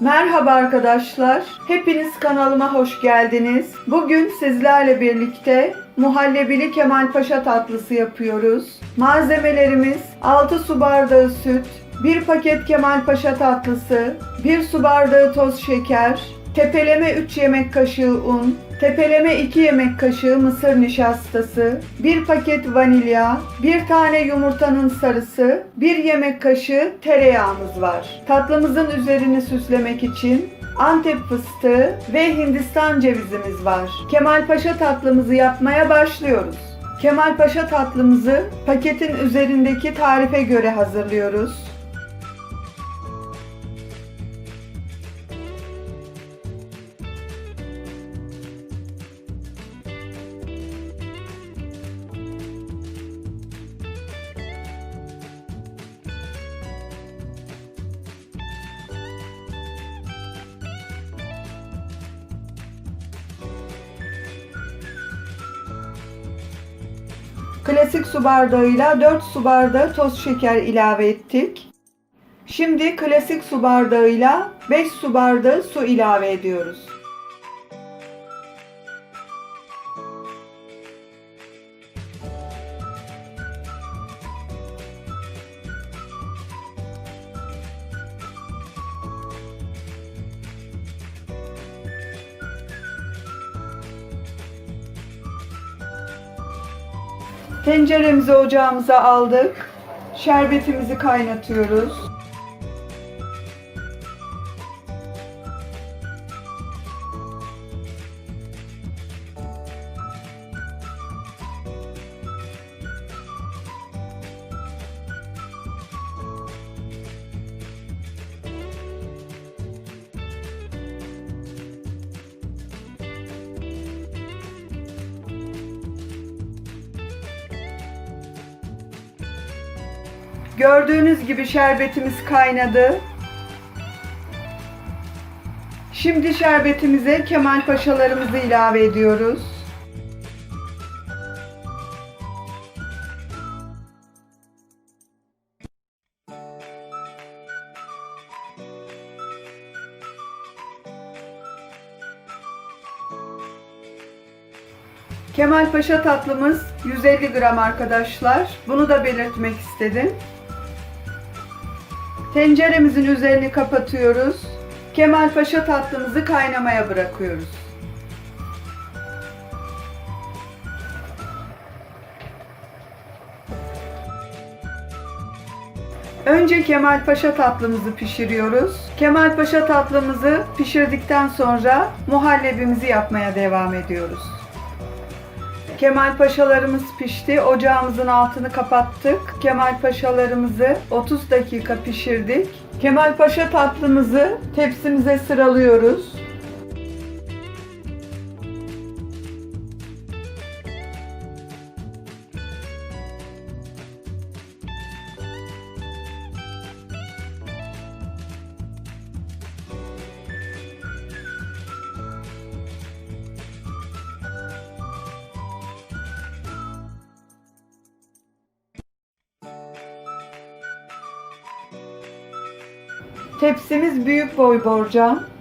Merhaba arkadaşlar. Hepiniz kanalıma hoş geldiniz. Bugün sizlerle birlikte muhallebili Kemal Paşa tatlısı yapıyoruz. Malzemelerimiz 6 su bardağı süt, 1 paket Kemal Paşa tatlısı, 1 su bardağı toz şeker, tepeleme 3 yemek kaşığı un, tepeleme 2 yemek kaşığı mısır nişastası, 1 paket vanilya, 1 tane yumurtanın sarısı, 1 yemek kaşığı tereyağımız var. Tatlımızın üzerini süslemek için Antep fıstığı ve Hindistan cevizimiz var. Kemal Paşa tatlımızı yapmaya başlıyoruz. Kemal Paşa tatlımızı paketin üzerindeki tarife göre hazırlıyoruz. Klasik su bardağıyla 4 su bardağı toz şeker ilave ettik. Şimdi klasik su bardağıyla 5 su bardağı su ilave ediyoruz. Tenceremizi ocağımıza aldık. Şerbetimizi kaynatıyoruz. Gördüğünüz gibi şerbetimiz kaynadı. Şimdi şerbetimize Kemal Paşalarımızı ilave ediyoruz. Kemal Paşa tatlımız 150 gram arkadaşlar. Bunu da belirtmek istedim. Tenceremizin üzerini kapatıyoruz. Kemal Paşa tatlımızı kaynamaya bırakıyoruz. Önce Kemal Paşa tatlımızı pişiriyoruz. Kemal Paşa tatlımızı pişirdikten sonra muhallebimizi yapmaya devam ediyoruz. Kemal Paşalarımız pişti. Ocağımızın altını kapattık. Kemal Paşalarımızı 30 dakika pişirdik. Kemal Paşa tatlımızı tepsimize sıralıyoruz. Tepsimiz büyük boy borcam.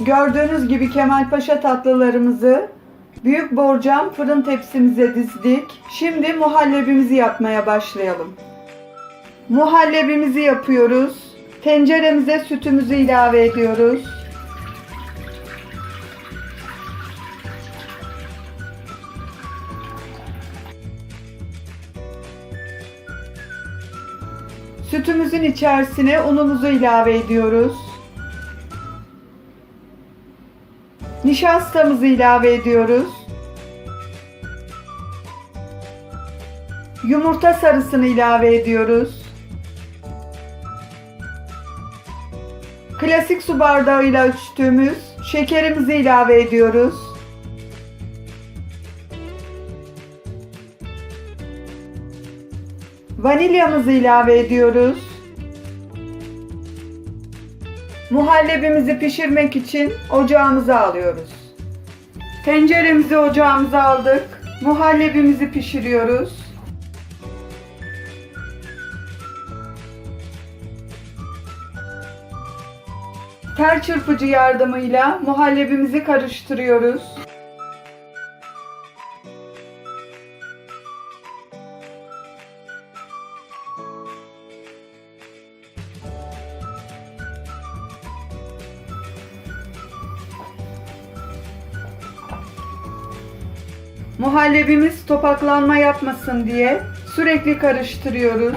Gördüğünüz gibi Kemal Paşa tatlılarımızı büyük borcam fırın tepsimize dizdik. Şimdi muhallebimizi yapmaya başlayalım. Muhallebimizi yapıyoruz. Tenceremize sütümüzü ilave ediyoruz. Sütümüzün içerisine unumuzu ilave ediyoruz. Nişastamızı ilave ediyoruz. Yumurta sarısını ilave ediyoruz. Klasik su bardağıyla ölçtüğümüz şekerimizi ilave ediyoruz. Vanilyamızı ilave ediyoruz. Muhallebimizi pişirmek için ocağımıza alıyoruz. Tenceremizi ocağımıza aldık. Muhallebimizi pişiriyoruz. Ter çırpıcı yardımıyla muhallebimizi karıştırıyoruz. Muhallebimiz topaklanma yapmasın diye sürekli karıştırıyoruz.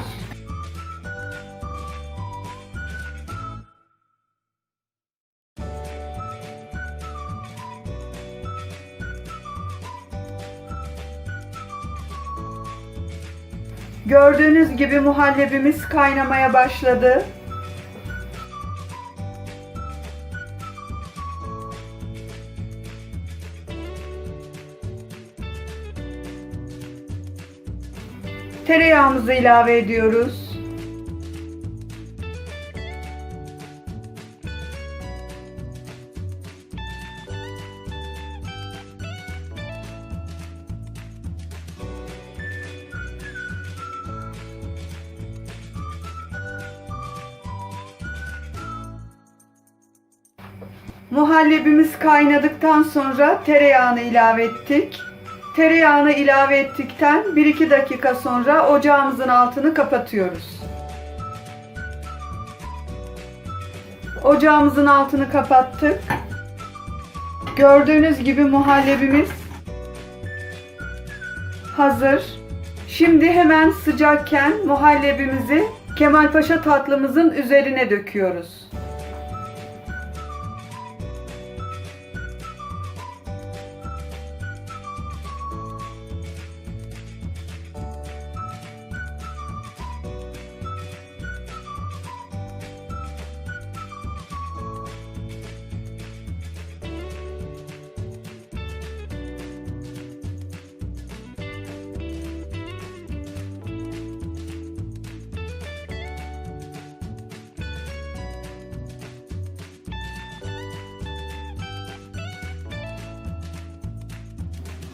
Gördüğünüz gibi muhallebimiz kaynamaya başladı. Tereyağımızı ilave ediyoruz. Muhallebimiz kaynadıktan sonra tereyağını ilave ettik. Tereyağını ilave ettikten 1-2 dakika sonra ocağımızın altını kapatıyoruz. Ocağımızın altını kapattık. Gördüğünüz gibi muhallebimiz hazır. Şimdi hemen sıcakken muhallebimizi Kemalpaşa tatlımızın üzerine döküyoruz.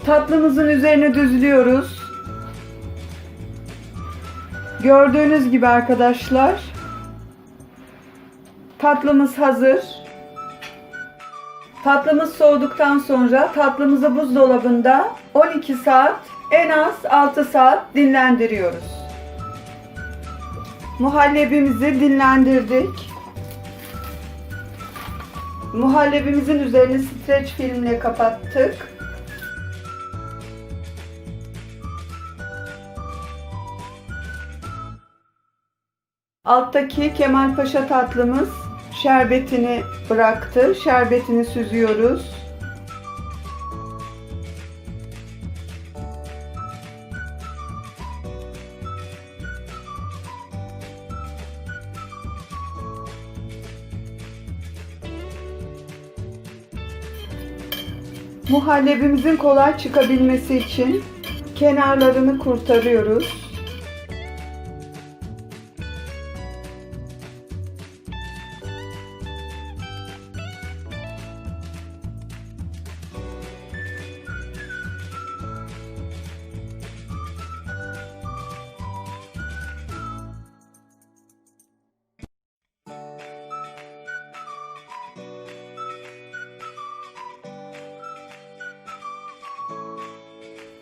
Tatlımızın üzerine düzlüyoruz. Gördüğünüz gibi arkadaşlar tatlımız hazır. Tatlımız soğuduktan sonra tatlımızı buzdolabında 12 saat en az 6 saat dinlendiriyoruz. Muhallebimizi dinlendirdik. Muhallebimizin üzerini streç filmle kapattık. Alttaki Kemalpaşa tatlımız şerbetini bıraktı. Şerbetini süzüyoruz. Muhallebimizin kolay çıkabilmesi için kenarlarını kurtarıyoruz.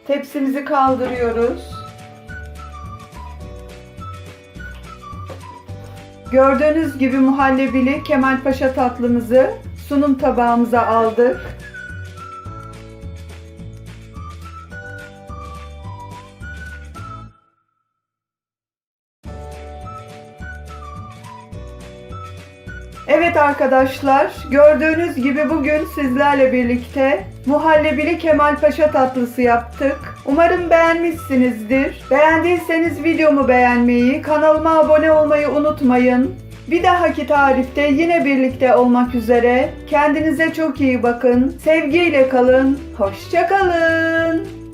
Tepsimizi kaldırıyoruz. Gördüğünüz gibi muhallebili Kemalpaşa tatlımızı sunum tabağımıza aldık. Evet arkadaşlar, gördüğünüz gibi bugün sizlerle birlikte muhallebili Kemalpaşa tatlısı yaptık. Umarım beğenmişsinizdir. Beğendiyseniz videomu beğenmeyi, kanalıma abone olmayı unutmayın. Bir dahaki tarifte yine birlikte olmak üzere. Kendinize çok iyi bakın. Sevgiyle kalın. Hoşça kalın.